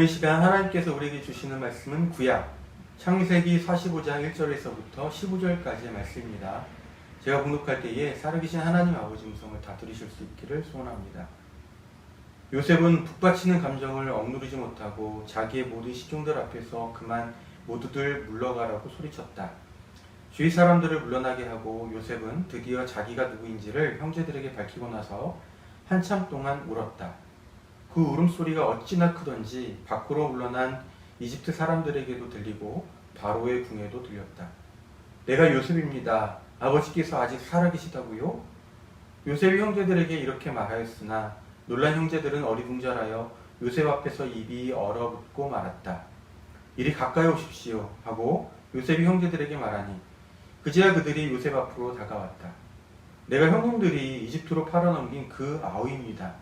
오늘 이 시간 하나님께서 우리에게 주시는 말씀은 구약 창세기 45장 1절에서부터 15절까지의 말씀입니다. 제가 공독할 때에 살아계신 하나님 아버지 음성을 다 들으실 수 있기를 소원합니다. 요셉은 북받치는 감정을 억누르지 못하고 자기의 모든 시종들 앞에서 그만 모두들 물러가라고 소리쳤다. 주위 사람들을 물러나게 하고 요셉은 드디어 자기가 누구인지를 형제들에게 밝히고 나서 한참 동안 울었다. 그 울음소리가 어찌나 크던지 밖으로 물러난 이집트 사람들에게도 들리고 바로의 궁에도 들렸다. 내가 요셉입니다. 아버지께서 아직 살아계시다고요? 요셉이 형제들에게 이렇게 말하였으나 놀란 형제들은 어리둥절하여 요셉 앞에서 입이 얼어붙고 말았다. 이리 가까이 오십시오 하고 요셉이 형제들에게 말하니 그제야 그들이 요셉 앞으로 다가왔다. 내가 형님들이 이집트로 팔아넘긴 그 아우입니다.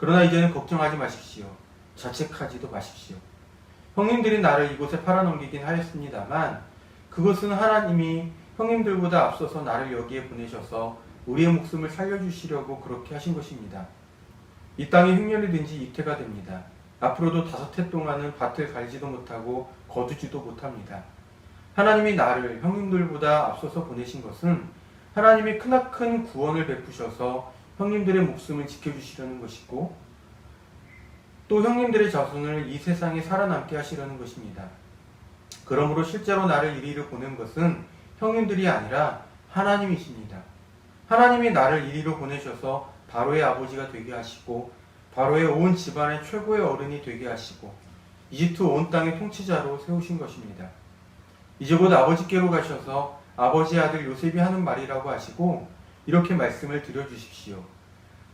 그러나 이제는 걱정하지 마십시오. 자책하지도 마십시오. 형님들이 나를 이곳에 팔아넘기긴 하였습니다만 그것은 하나님이 형님들보다 앞서서 나를 여기에 보내셔서 우리의 목숨을 살려주시려고 그렇게 하신 것입니다. 이 땅이 흉년이 든지 이태가 됩니다. 앞으로도 다섯 해 동안은 밭을 갈지도 못하고 거두지도 못합니다. 하나님이 나를 형님들보다 앞서서 보내신 것은 하나님이 크나큰 구원을 베푸셔서 형님들의 목숨을 지켜주시려는 것이고 또 형님들의 자손을 이 세상에 살아남게 하시려는 것입니다. 그러므로 실제로 나를 이리로 보낸 것은 형님들이 아니라 하나님이십니다. 하나님이 나를 이리로 보내셔서 바로의 아버지가 되게 하시고 바로의 온 집안의 최고의 어른이 되게 하시고 이집트 온 땅의 통치자로 세우신 것입니다. 이제 곧 아버지께로 가셔서 아버지의 아들 요셉이 하는 말이라고 하시고 이렇게 말씀을 드려주십시오.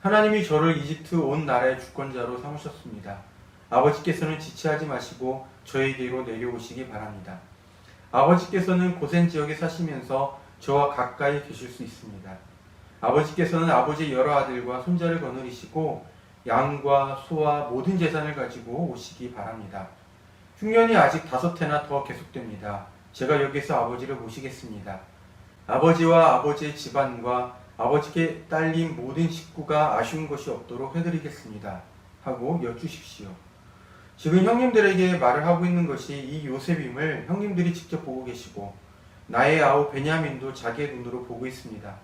하나님이 저를 이집트 온 나라의 주권자로 삼으셨습니다. 아버지께서는 지체하지 마시고 저에게로 내려오시기 바랍니다. 아버지께서는 고센 지역에 사시면서 저와 가까이 계실 수 있습니다. 아버지께서는 아버지의 여러 아들과 손자를 거느리시고 양과 소와 모든 재산을 가지고 오시기 바랍니다. 흉년이 아직 다섯 해나 더 계속됩니다. 제가 여기서 아버지를 모시겠습니다. 아버지와 아버지의 집안과 아버지께 딸린 모든 식구가 아쉬운 것이 없도록 해드리겠습니다. 하고 여쭈십시오. 지금 형님들에게 말을 하고 있는 것이 이 요셉임을 형님들이 직접 보고 계시고 나의 아우 베냐민도 자기의 눈으로 보고 있습니다.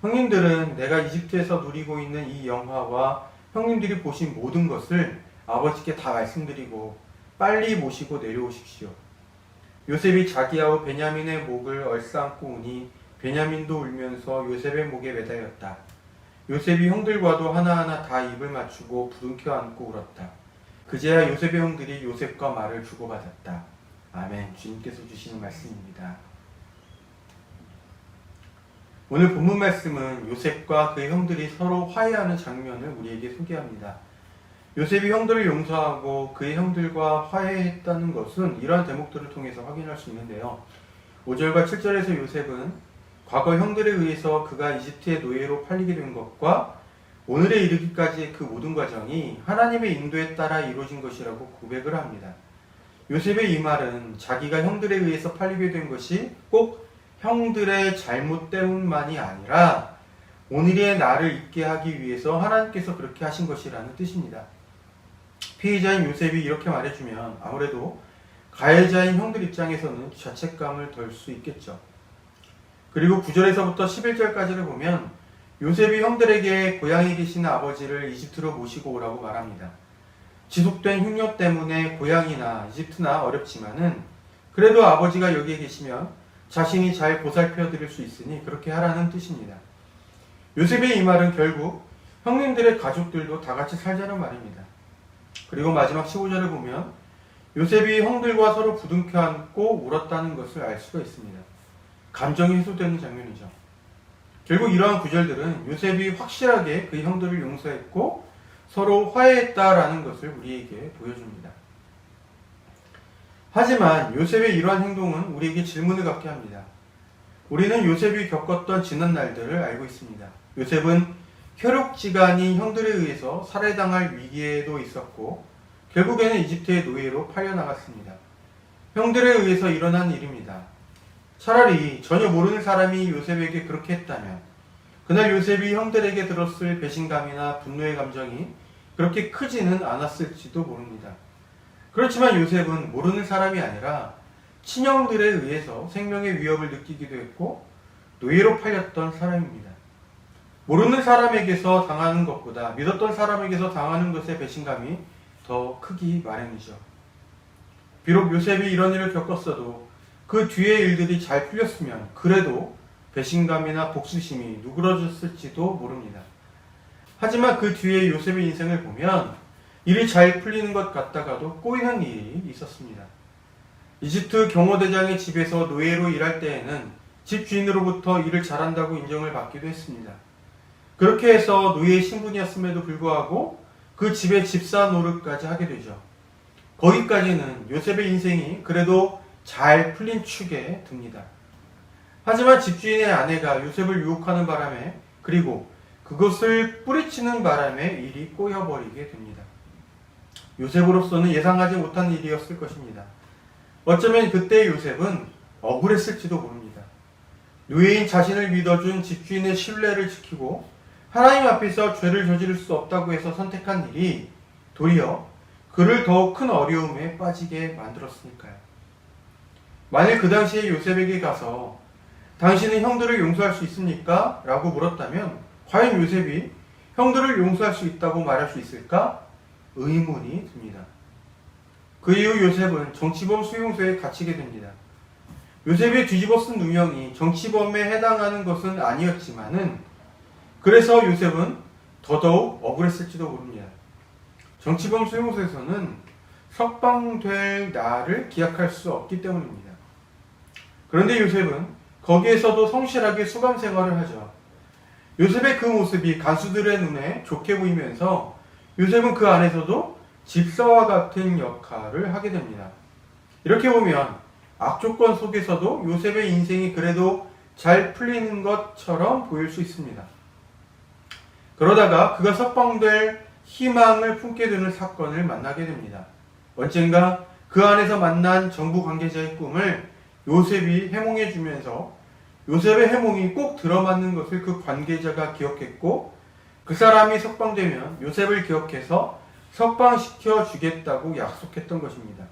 형님들은 내가 이집트에서 누리고 있는 이 영화와 형님들이 보신 모든 것을 아버지께 다 말씀드리고 빨리 모시고 내려오십시오. 요셉이 자기 아우 베냐민의 목을 얼싸안고 우니 베냐민도 울면서 요셉의 목에 매달렸다. 요셉이 형들과도 하나하나 다 입을 맞추고 부둥켜 안고 울었다. 그제야 요셉의 형들이 요셉과 말을 주고받았다. 아멘. 주님께서 주시는 말씀입니다. 오늘 본문 말씀은 요셉과 그의 형들이 서로 화해하는 장면을 우리에게 소개합니다. 요셉이 형들을 용서하고 그의 형들과 화해했다는 것은 이러한 대목들을 통해서 확인할 수 있는데요. 5절과 7절에서 요셉은 과거 형들에 의해서 그가 이집트의 노예로 팔리게 된 것과 오늘에 이르기까지의 그 모든 과정이 하나님의 인도에 따라 이루어진 것이라고 고백을 합니다. 요셉의 이 말은 자기가 형들에 의해서 팔리게 된 것이 꼭 형들의 잘못 때문만이 아니라 오늘의 나를 있게 하기 위해서 하나님께서 그렇게 하신 것이라는 뜻입니다. 피해자인 요셉이 이렇게 말해주면 아무래도 가해자인 형들 입장에서는 자책감을 덜 수 있겠죠. 그리고 9절에서부터 11절까지를 보면 요셉이 형들에게 고향에 계시는 아버지를 이집트로 모시고 오라고 말합니다. 지속된 흉년 때문에 고향이나 이집트나 어렵지만은 그래도 아버지가 여기에 계시면 자신이 잘 보살펴 드릴 수 있으니 그렇게 하라는 뜻입니다. 요셉의 이 말은 결국 형님들의 가족들도 다 같이 살자는 말입니다. 그리고 마지막 15절을 보면 요셉이 형들과 서로 부둥켜 안고 울었다는 것을 알 수가 있습니다. 감정이 해소되는 장면이죠. 결국 이러한 구절들은 요셉이 확실하게 그 형들을 용서했고 서로 화해했다라는 것을 우리에게 보여줍니다. 하지만 요셉의 이러한 행동은 우리에게 질문을 갖게 합니다. 우리는 요셉이 겪었던 지난 날들을 알고 있습니다. 요셉은 혈육지간인 형들에 의해서 살해당할 위기에도 있었고 결국에는 이집트의 노예로 팔려나갔습니다. 형들에 의해서 일어난 일입니다. 차라리 전혀 모르는 사람이 요셉에게 그렇게 했다면 그날 요셉이 형들에게 들었을 배신감이나 분노의 감정이 그렇게 크지는 않았을지도 모릅니다. 그렇지만 요셉은 모르는 사람이 아니라 친형들에 의해서 생명의 위협을 느끼기도 했고 노예로 팔렸던 사람입니다. 모르는 사람에게서 당하는 것보다 믿었던 사람에게서 당하는 것의 배신감이 더 크기 마련이죠. 비록 요셉이 이런 일을 겪었어도 그 뒤의 일들이 잘 풀렸으면 그래도 배신감이나 복수심이 누그러졌을지도 모릅니다. 하지만 그 뒤에 요셉의 인생을 보면 일이 잘 풀리는 것 같다가도 꼬이는 일이 있었습니다. 이집트 경호대장의 집에서 노예로 일할 때에는 집 주인으로부터 일을 잘한다고 인정을 받기도 했습니다. 그렇게 해서 노예 신분이었음에도 불구하고 그 집의 집사 노릇까지 하게 되죠. 거기까지는 요셉의 인생이 그래도 잘 풀린 축에 듭니다. 하지만 집주인의 아내가 요셉을 유혹하는 바람에 그리고 그것을 뿌리치는 바람에 일이 꼬여버리게 됩니다. 요셉으로서는 예상하지 못한 일이었을 것입니다. 어쩌면 그때 요셉은 억울했을지도 모릅니다. 노예인 자신을 믿어준 집주인의 신뢰를 지키고 하나님 앞에서 죄를 저지를 수 없다고 해서 선택한 일이 도리어 그를 더욱 큰 어려움에 빠지게 만들었으니까요. 만일 그 당시에 요셉에게 가서 당신은 형들을 용서할 수 있습니까? 라고 물었다면 과연 요셉이 형들을 용서할 수 있다고 말할 수 있을까? 의문이 듭니다. 그 이후 요셉은 정치범 수용소에 갇히게 됩니다. 요셉이 뒤집어 쓴 누명이 정치범에 해당하는 것은 아니었지만은 그래서 요셉은 더더욱 억울했을지도 모릅니다. 정치범 수용소에서는 석방될 날을 기약할 수 없기 때문입니다. 그런데 요셉은 거기에서도 성실하게 수감 생활을 하죠. 요셉의 그 모습이 간수들의 눈에 좋게 보이면서 요셉은 그 안에서도 집사와 같은 역할을 하게 됩니다. 이렇게 보면 악조건 속에서도 요셉의 인생이 그래도 잘 풀리는 것처럼 보일 수 있습니다. 그러다가 그가 석방될 희망을 품게 되는 사건을 만나게 됩니다. 언젠가 그 안에서 만난 정부 관계자의 꿈을 요셉이 해몽해 주면서 요셉의 해몽이 꼭 들어맞는 것을 그 관계자가 기억했고 그 사람이 석방되면 요셉을 기억해서 석방시켜 주겠다고 약속했던 것입니다.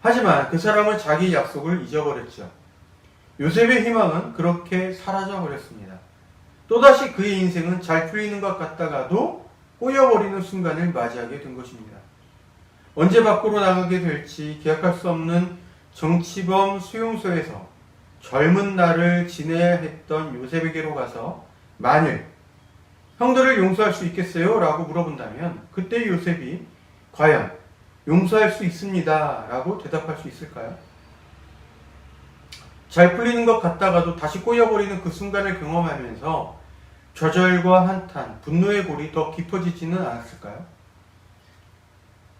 하지만 그 사람은 자기 약속을 잊어버렸죠. 요셉의 희망은 그렇게 사라져 버렸습니다. 또다시 그의 인생은 잘 풀리는 것 같다가도 꼬여버리는 순간을 맞이하게 된 것입니다. 언제 밖으로 나가게 될지 기약할 수 없는 정치범 수용소에서 젊은 날을 지내야 했던 요셉에게로 가서 만일 형들을 용서할 수 있겠어요? 라고 물어본다면 그때 요셉이 과연 용서할 수 있습니다. 라고 대답할 수 있을까요? 잘 풀리는 것 같다가도 다시 꼬여버리는 그 순간을 경험하면서 좌절과 한탄, 분노의 골이 더 깊어지지는 않았을까요?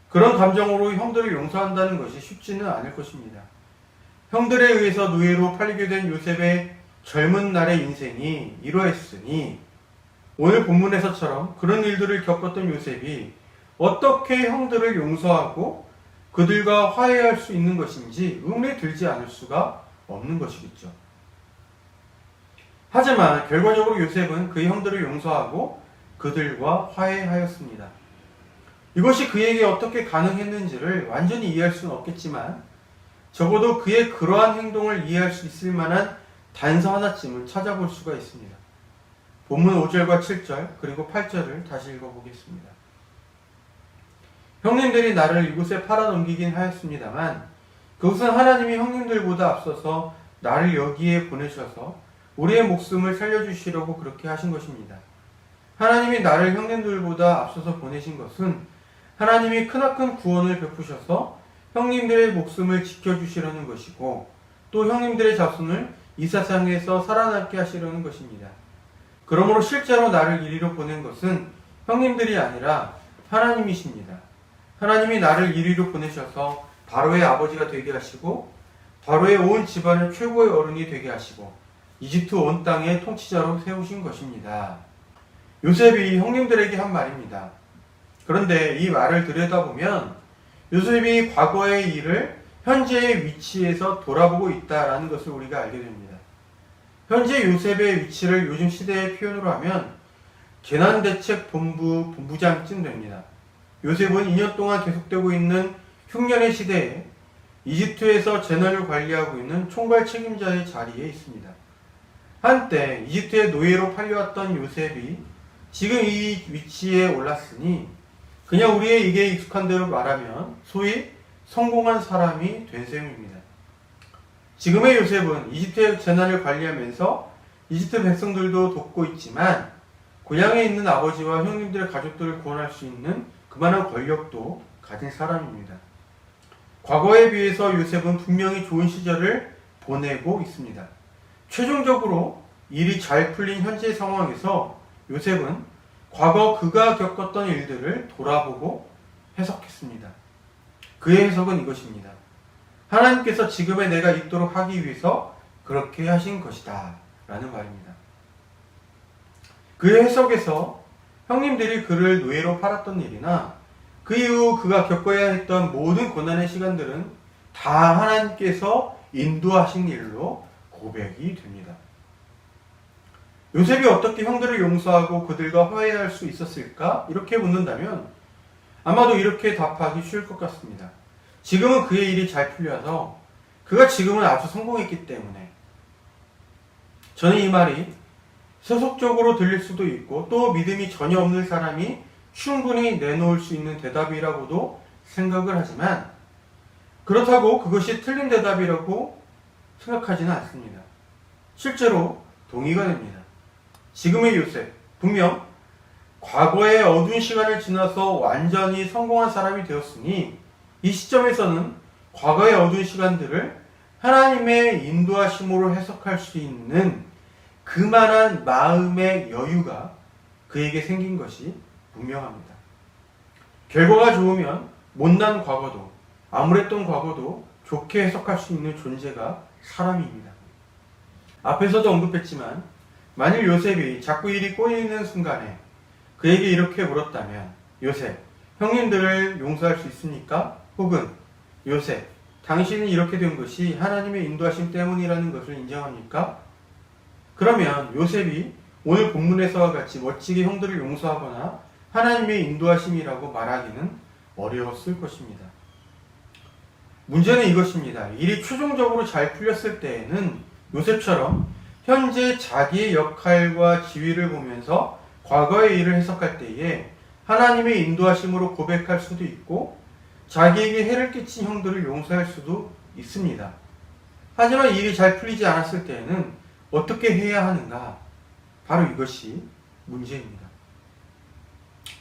그런 감정으로 형들을 용서한다는 것이 쉽지는 않을 것입니다. 형들에 의해서 노예로 팔리게 된 요셉의 젊은 날의 인생이 이러했으니 오늘 본문에서처럼 그런 일들을 겪었던 요셉이 어떻게 형들을 용서하고 그들과 화해할 수 있는 것인지 의문이 들지 않을 수가 없는 것이겠죠. 하지만 결과적으로 요셉은 그 형들을 용서하고 그들과 화해하였습니다. 이것이 그에게 어떻게 가능했는지를 완전히 이해할 수는 없겠지만 적어도 그의 그러한 행동을 이해할 수 있을 만한 단서 하나쯤은 찾아볼 수가 있습니다. 본문 5절과 7절 그리고 8절을 다시 읽어보겠습니다. 형님들이 나를 이곳에 팔아넘기긴 하였습니다만 그것은 하나님이 형님들보다 앞서서 나를 여기에 보내셔서 우리의 목숨을 살려주시려고 그렇게 하신 것입니다. 하나님이 나를 형님들보다 앞서서 보내신 것은 하나님이 크나큰 구원을 베푸셔서 형님들의 목숨을 지켜주시려는 것이고 또 형님들의 자손을 이 세상에서 살아남게 하시려는 것입니다. 그러므로 실제로 나를 이리로 보낸 것은 형님들이 아니라 하나님이십니다. 하나님이 나를 이리로 보내셔서 바로의 아버지가 되게 하시고 바로의 온 집안의 최고의 어른이 되게 하시고 이집트 온 땅의 통치자로 세우신 것입니다. 요셉이 형님들에게 한 말입니다. 그런데 이 말을 들여다보면 요셉이 과거의 일을 현재의 위치에서 돌아보고 있다라는 것을 우리가 알게 됩니다. 현재 요셉의 위치를 요즘 시대의 표현으로 하면 재난대책본부 본부장쯤 됩니다. 요셉은 2년 동안 계속되고 있는 흉년의 시대에 이집트에서 재난을 관리하고 있는 총괄 책임자의 자리에 있습니다. 한때 이집트의 노예로 팔려왔던 요셉이 지금 이 위치에 올랐으니 그냥 우리에게 익숙한 대로 말하면 소위 성공한 사람이 된 셈입니다. 지금의 요셉은 이집트의 재난을 관리하면서 이집트 백성들도 돕고 있지만 고향에 있는 아버지와 형님들의 가족들을 구원할 수 있는 그만한 권력도 가진 사람입니다. 과거에 비해서 요셉은 분명히 좋은 시절을 보내고 있습니다. 최종적으로 일이 잘 풀린 현재 상황에서 요셉은 과거 그가 겪었던 일들을 돌아보고 해석했습니다. 그의 해석은 이것입니다. 하나님께서 지금의 내가 있도록 하기 위해서 그렇게 하신 것이다. 라는 말입니다. 그의 해석에서 형님들이 그를 노예로 팔았던 일이나 그 이후 그가 겪어야 했던 모든 고난의 시간들은 다 하나님께서 인도하신 일로 고백이 됩니다. 요셉이 어떻게 형들을 용서하고 그들과 화해할 수 있었을까? 이렇게 묻는다면 아마도 이렇게 답하기 쉬울 것 같습니다. 지금은 그의 일이 잘 풀려서 그가 지금은 아주 성공했기 때문에 저는 이 말이 세속적으로 들릴 수도 있고 또 믿음이 전혀 없는 사람이 충분히 내놓을 수 있는 대답이라고도 생각을 하지만 그렇다고 그것이 틀린 대답이라고 생각하지는 않습니다. 실제로 동의가 됩니다. 지금의 요셉, 분명 과거의 어두운 시간을 지나서 완전히 성공한 사람이 되었으니 이 시점에서는 과거의 어두운 시간들을 하나님의 인도하심으로 해석할 수 있는 그만한 마음의 여유가 그에게 생긴 것이 분명합니다. 결과가 좋으면 못난 과거도 암울했던 과거도 좋게 해석할 수 있는 존재가 사람입니다. 앞에서도 언급했지만 만일 요셉이 자꾸 일이 꼬이는 순간에 그에게 이렇게 물었다면 요셉, 형님들을 용서할 수 있습니까? 혹은 요셉, 당신은 이렇게 된 것이 하나님의 인도하심 때문이라는 것을 인정합니까? 그러면 요셉이 오늘 본문에서와 같이 멋지게 형들을 용서하거나 하나님의 인도하심이라고 말하기는 어려웠을 것입니다. 문제는 이것입니다. 일이 최종적으로 잘 풀렸을 때에는 요셉처럼 현재 자기의 역할과 지위를 보면서 과거의 일을 해석할 때에 하나님의 인도하심으로 고백할 수도 있고 자기에게 해를 끼친 형들을 용서할 수도 있습니다. 하지만 일이 잘 풀리지 않았을 때에는 어떻게 해야 하는가? 바로 이것이 문제입니다.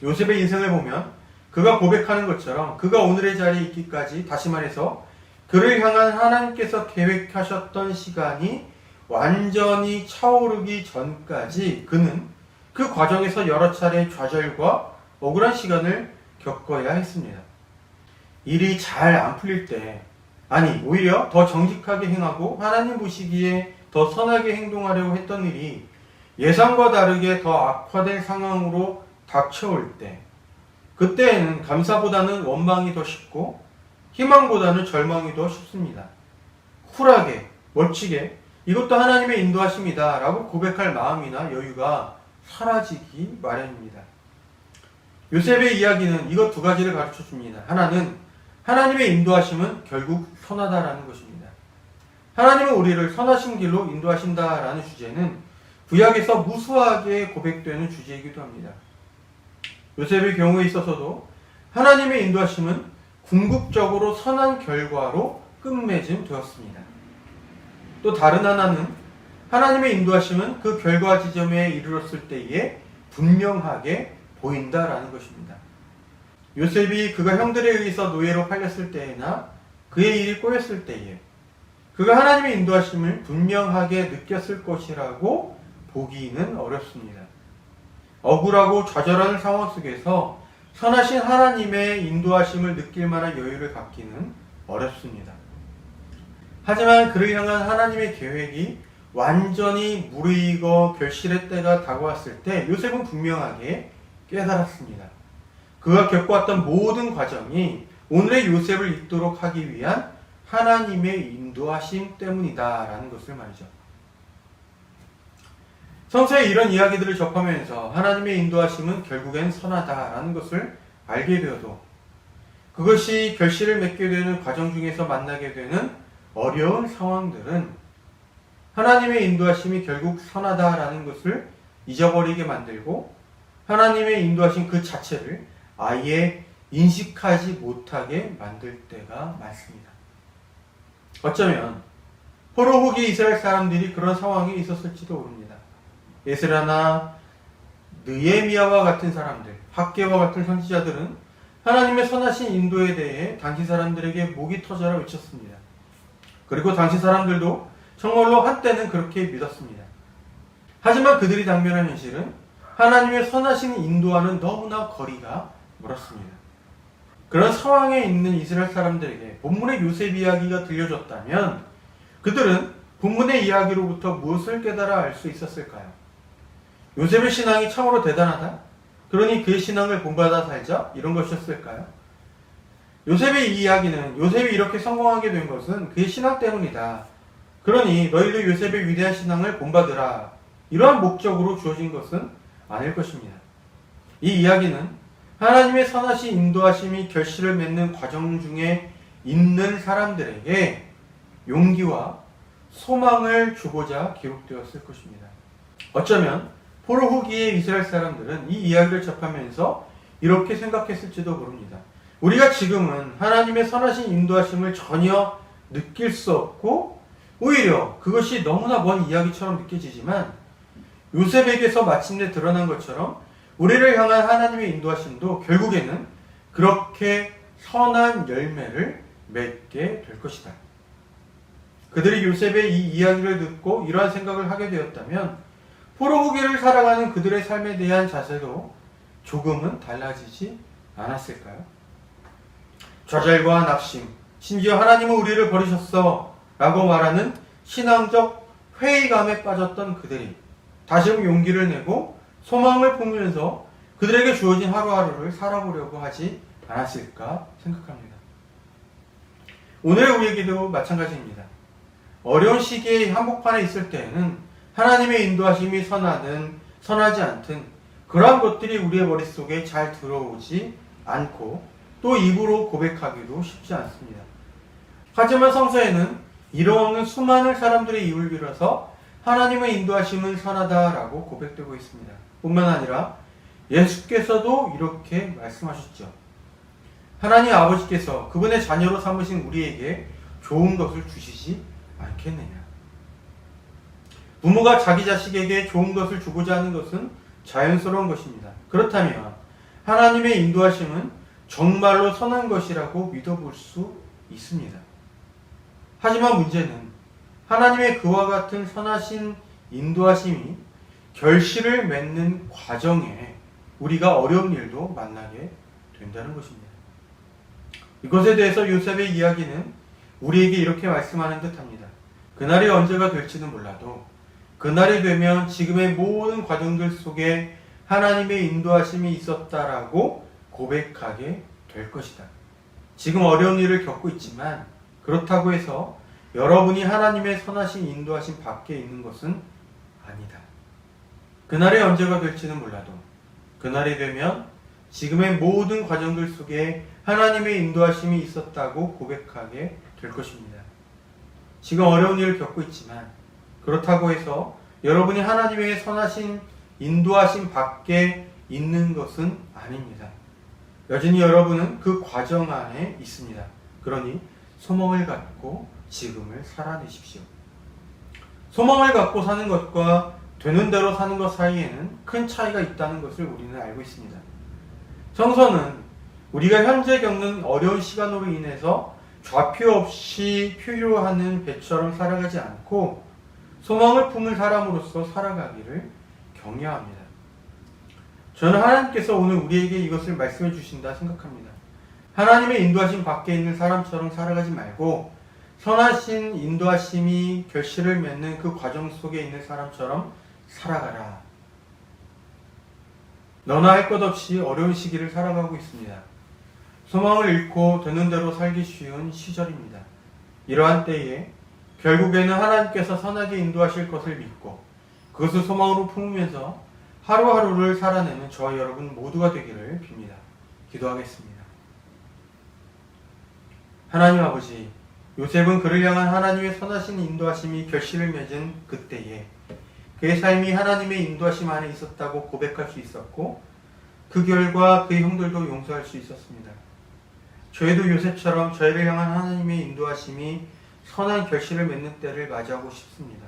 요셉의 인생을 보면 그가 고백하는 것처럼 그가 오늘의 자리에 있기까지 다시 말해서 그를 향한 하나님께서 계획하셨던 시간이 완전히 차오르기 전까지 그는 그 과정에서 여러 차례 좌절과 억울한 시간을 겪어야 했습니다. 일이 잘 안 풀릴 때, 아니, 오히려 더 정직하게 행하고 하나님 보시기에 더 선하게 행동하려고 했던 일이 예상과 다르게 더 악화된 상황으로 닥쳐올 때, 그때에는 감사보다는 원망이 더 쉽고 희망보다는 절망이 더 쉽습니다. 쿨하게, 멋지게 이것도 하나님의 인도하십니다. 라고 고백할 마음이나 여유가 사라지기 마련입니다. 요셉의 이야기는 이것 두 가지를 가르쳐 줍니다. 하나는 하나님의 인도하심은 결국 선하다라는 것입니다. 하나님은 우리를 선하신 길로 인도하신다라는 주제는 구약에서 무수하게 고백되는 주제이기도 합니다. 요셉의 경우에 있어서도 하나님의 인도하심은 궁극적으로 선한 결과로 끝맺음 되었습니다. 또 다른 하나는 하나님의 인도하심은 그 결과 지점에 이르렀을 때에 분명하게 보인다라는 것입니다. 요셉이 그가 형들에 의해서 노예로 팔렸을 때나 그의 일이 꼬였을 때에 그가 하나님의 인도하심을 분명하게 느꼈을 것이라고 보기는 어렵습니다. 억울하고 좌절하는 상황 속에서 선하신 하나님의 인도하심을 느낄 만한 여유를 갖기는 어렵습니다. 하지만 그를 향한 하나님의 계획이 완전히 무르익어 결실의 때가 다가왔을 때 요셉은 분명하게 깨달았습니다. 그가 겪어왔던 모든 과정이 오늘의 요셉을 있도록 하기 위한 하나님의 인도하심 때문이다라는 것을 말이죠. 성서에 이런 이야기들을 접하면서 하나님의 인도하심은 결국엔 선하다라는 것을 알게 되어도 그것이 결실을 맺게 되는 과정 중에서 만나게 되는 어려운 상황들은 하나님의 인도하심이 결국 선하다라는 것을 잊어버리게 만들고 하나님의 인도하심 그 자체를 아예 인식하지 못하게 만들 때가 많습니다. 어쩌면 포로 후기 이스라엘 사람들이 그런 상황에 있었을지도 모릅니다. 에스라나 느에미아와 같은 사람들, 학계와 같은 선지자들은 하나님의 선하신 인도에 대해 당시 사람들에게 목이 터져라 외쳤습니다. 그리고 당시 사람들도 정말로 한때는 그렇게 믿었습니다. 하지만 그들이 당면한 현실은 하나님의 선하신 인도와는 너무나 거리가 멀었습니다. 그런 상황에 있는 이스라엘 사람들에게 본문의 요셉 이야기가 들려줬다면 그들은 본문의 이야기로부터 무엇을 깨달아 알 수 있었을까요? 요셉의 신앙이 참으로 대단하다? 그러니 그의 신앙을 본받아 살자? 이런 것이었을까요? 요셉의 이 이야기는 요셉이 이렇게 성공하게 된 것은 그의 신앙 때문이다. 그러니 너희도 요셉의 위대한 신앙을 본받으라. 이러한 목적으로 주어진 것은 아닐 것입니다. 이 이야기는 하나님의 선하신 인도하심이 결실을 맺는 과정 중에 있는 사람들에게 용기와 소망을 주고자 기록되었을 것입니다. 어쩌면 포로 후기의 이스라엘 사람들은 이 이야기를 접하면서 이렇게 생각했을지도 모릅니다. 우리가 지금은 하나님의 선하신 인도하심을 전혀 느낄 수 없고 오히려 그것이 너무나 먼 이야기처럼 느껴지지만 요셉에게서 마침내 드러난 것처럼 우리를 향한 하나님의 인도하심도 결국에는 그렇게 선한 열매를 맺게 될 것이다. 그들이 요셉의 이 이야기를 듣고 이러한 생각을 하게 되었다면 포로후기를 살아가는 그들의 삶에 대한 자세도 조금은 달라지지 않았을까요? 좌절과 낙심, 심지어 하나님은 우리를 버리셨어 라고 말하는 신앙적 회의감에 빠졌던 그들이 다시금 용기를 내고 소망을 품으면서 그들에게 주어진 하루하루를 살아보려고 하지 않았을까 생각합니다. 오늘 우리에게도 마찬가지입니다. 어려운 시기에 한복판에 있을 때에는 하나님의 인도하심이 선하든 선하지 않든 그러한 것들이 우리의 머릿속에 잘 들어오지 않고 또 입으로 고백하기도 쉽지 않습니다. 하지만 성서에는 이뤄없는 수많은 사람들의 입을 빌어서 하나님의 인도하심은 선하다라고 고백되고 있습니다. 뿐만 아니라 예수께서도 이렇게 말씀하셨죠. 하나님 아버지께서 그분의 자녀로 삼으신 우리에게 좋은 것을 주시지 않겠느냐. 부모가 자기 자식에게 좋은 것을 주고자 하는 것은 자연스러운 것입니다. 그렇다면 하나님의 인도하심은 정말로 선한 것이라고 믿어볼 수 있습니다. 하지만 문제는 하나님의 그와 같은 선하신 인도하심이 결실을 맺는 과정에 우리가 어려운 일도 만나게 된다는 것입니다. 이것에 대해서 요셉의 이야기는 우리에게 이렇게 말씀하는 듯 합니다. 그날이 언제가 될지는 몰라도 그날이 되면 지금의 모든 과정들 속에 하나님의 인도하심이 있었다라고 고백하게 될 것이다. 지금 어려운 일을 겪고 있지만 그렇다고 해서 여러분이 하나님의 선하신 인도하심 밖에 있는 것은 아니다. 그날이 언제가 될지는 몰라도 그날이 되면 지금의 모든 과정들 속에 하나님의 인도하심이 있었다고 고백하게 될 것입니다. 지금 어려운 일을 겪고 있지만 그렇다고 해서 여러분이 하나님의 선하신 인도하심 밖에 있는 것은 아닙니다. 여전히 여러분은 그 과정 안에 있습니다. 그러니 소망을 갖고 지금을 살아내십시오. 소망을 갖고 사는 것과 되는 대로 사는 것 사이에는 큰 차이가 있다는 것을 우리는 알고 있습니다. 성서는 우리가 현재 겪는 어려운 시간으로 인해서 좌표 없이 표류하는 배처럼 살아가지 않고 소망을 품은 사람으로서 살아가기를 격려합니다. 저는 하나님께서 오늘 우리에게 이것을 말씀해 주신다 생각합니다. 하나님의 인도하심 밖에 있는 사람처럼 살아가지 말고 선하신 인도하심이 결실을 맺는 그 과정 속에 있는 사람처럼 살아가라. 너나 할 것 없이 어려운 시기를 살아가고 있습니다. 소망을 잃고 되는 대로 살기 쉬운 시절입니다. 이러한 때에 결국에는 하나님께서 선하게 인도하실 것을 믿고 그것을 소망으로 품으면서 하루하루를 살아내는 저와 여러분 모두가 되기를 빕니다. 기도하겠습니다. 하나님 아버지, 요셉은 그를 향한 하나님의 선하신 인도하심이 결실을 맺은 그때에 그의 삶이 하나님의 인도하심 안에 있었다고 고백할 수 있었고 그 결과 그의 형들도 용서할 수 있었습니다. 저희도 요셉처럼 저희를 향한 하나님의 인도하심이 선한 결실을 맺는 때를 맞이하고 싶습니다.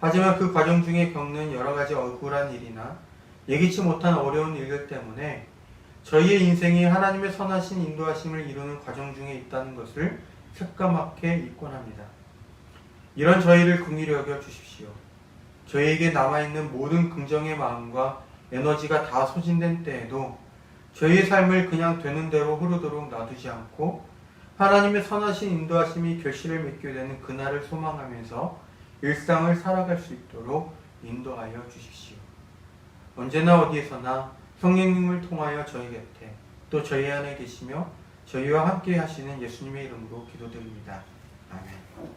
하지만 그 과정 중에 겪는 여러 가지 억울한 일이나 예기치 못한 어려운 일들 때문에 저희의 인생이 하나님의 선하신 인도하심을 이루는 과정 중에 있다는 것을 새까맣게 잊곤 합니다. 이런 저희를 긍휼히 여겨 주십시오. 저희에게 남아있는 모든 긍정의 마음과 에너지가 다 소진된 때에도 저희의 삶을 그냥 되는 대로 흐르도록 놔두지 않고 하나님의 선하신 인도하심이 결실을 맺게 되는 그날을 소망하면서 일상을 살아갈 수 있도록 인도하여 주십시오. 언제나 어디에서나 성령님을 통하여 저희 곁에 또 저희 안에 계시며 저희와 함께 하시는 예수님의 이름으로 기도드립니다. 아멘.